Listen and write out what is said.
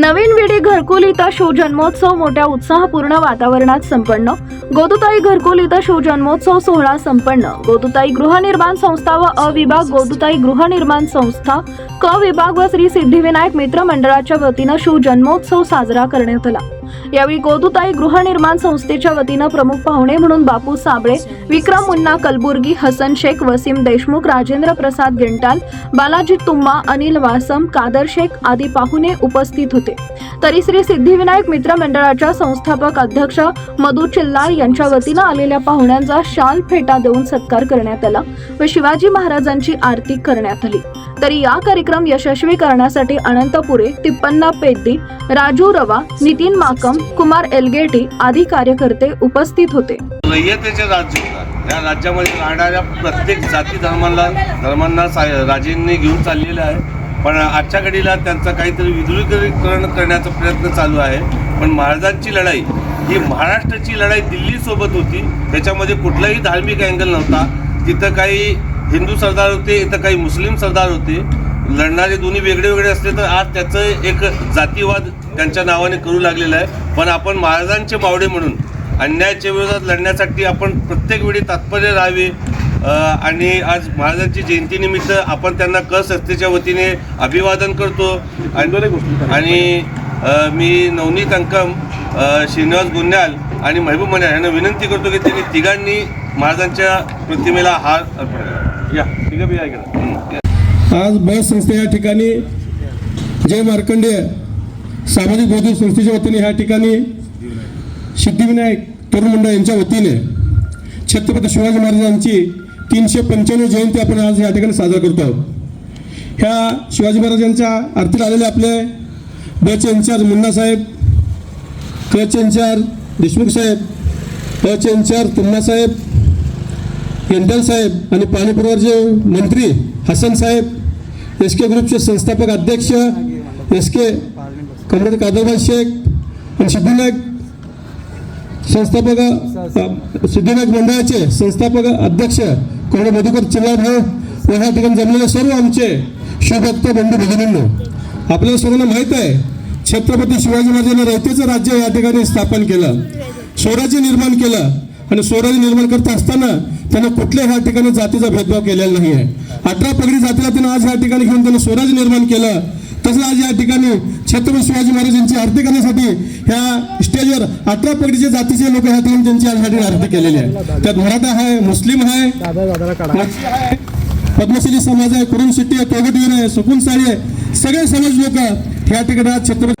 नवीन विडी घरकुलीता शो जन्मोत्सव मोठ्या उत्साहपूर्ण वातावरणात संपन्न. गोदुताई घरकुलीता शो जन्मोत्सव सोहळा संपन्न. गोदुताई गृहनिर्माण संस्था व अ विभाग गोदुताई गृहनिर्माण संस्था क विभाग व श्री सिद्धिविनायक मित्र मंडळाच्या वतीनं शिवजन्मोत्सव साजरा करण्यात आला. यावेळी गोदुताई गृहनिर्माण संस्थेच्या वतीनं प्रमुख पाहुणे म्हणून बापू साबळे विक्रम मुन्ना कलबुर्गी हसन शेख वसीम देशमुख राजेंद्र प्रसाद गिंटाल बालाजी तुम्मा अनिल वासम कादर शेख आदी पाहुणे उपस्थित होते. तरी श्री सिद्धिविनायक मित्र मंडळाच्या संस्थापक अध्यक्ष मधु चिल्लार यांच्या वतीनं आलेल्या पाहुण्यांचा शाल फेटा देऊन सत्कार करण्यात आला व शिवाजी महाराजांची आरती करण्यात आली. तरी या कार्यक्रम यशस्वी करण्यासाठी अनंतपुरे तिप्पन्ना पेद्दी राजू रवा नितीन माक माकम कुमार एलगेटी आदी कार्यकर्ते उपस्थित होते. रयतेचे राज्य या राज्यामध्ये राहणाऱ्या प्रत्येक जाती धर्माला धर्मांना सा राजेंनी घेऊन चाललेलं आहे. पण आजच्या घडीला त्यांचं काहीतरी विध्रुवीकरण करण्याचा प्रयत्न चालू आहे. पण महाराजांची लढाई ही महाराष्ट्राची लढाई दिल्लीसोबत होती. त्याच्यामध्ये कुठलाही धार्मिक अँगल नव्हता. तिथं काही हिंदू सरदार होते इथं काही मुस्लिम सरदार होते. लढणारे दोन्ही वेगळे वेगळे असले तर आज त्याचं एक जातीवाद त्यांच्या नावाने करू लागलेला आहे पण आपण महाराजांचे बावडे म्हणून अन्यायाच्या विरोधात लढण्यासाठी आपण प्रत्येक वेळी तात्पर्य राहावे आणि आज महाराजांची जयंतीनिमित्त आपण त्यांना क संस्थेच्या वतीने अभिवादन करतो आणि मी नवनीत अंकम श्रीनिवास गुन्ह्याल आणि महबूब मन्याल यांना विनंती करतो की त्यांनी तिघांनी महाराजांच्या प्रतिमेला हार अर्पण. या तिघं बी या इकडं. हं, या. आज बस संस्था या ठिकाणी जय मार्कंडेय. सामाजिक बौद्धिक संस्थेच्या वतीने ह्या ठिकाणी सिद्धिविनायक तरुण मंडळ यांच्या वतीने छत्रपती शिवाजी महाराजांची तीनशे पंच्याण्णव जयंती आपण आज या ठिकाणी साजरा करतो आहोत. ह्या शिवाजी महाराजांच्या आरतीला आलेले आपले बच इन्चार्ज मुन्ना साहेब कचे इन्चार्ज देशमुख साहेब पचे इन्चार्ज तुम्ना साहेब साहेब आणि पाणीपुरवरचे मंत्री हसन साहेब एस के ग्रुपचे संस्थापक अध्यक्ष एस के कमरेद कादरबाद शेख आणि सिद्धिनायक संस्थापक सिद्धिनायक मंडळाचे संस्थापक अध्यक्ष कमरेड मधुकर चिल्ला व ह्या ठिकाणी जमलेले सर्व आमचे शिवभक्त बंधू भगिनींनो. आपल्याला सर्वांना माहीत आहे छत्रपती शिवाजी महाराजांनी रयतेचं राज्य या ठिकाणी स्थापन केलं स्वराज्य निर्माण केलं आणि स्वराज्य निर्माण करत असताना त्यांना कुठल्याही ह्या ठिकाणी जातीचा भेदभाव केलेला नाही आहे अठरा पगडी जातीला त्यांना आज या ठिकाणी घेऊन त्यांनी स्वराज्य निर्माण केलं. तसंच आज या ठिकाणी छत्रपती शिवाजी महाराजांची आरती करण्यासाठी ह्या स्टेजवर अठरा पगडीच्या जातीचे लोक ह्या ठिकाणी त्यांची आज आरती केलेली आहे. त्यात मराठा आहे मुस्लिम आहे पद्मश्री समाज आहे कुरुण शेट्टी आहे तोगटवीर आहे सुकुन साळी आहे. सगळे समाज लोक ह्या ठिकाणी आज छत्रपती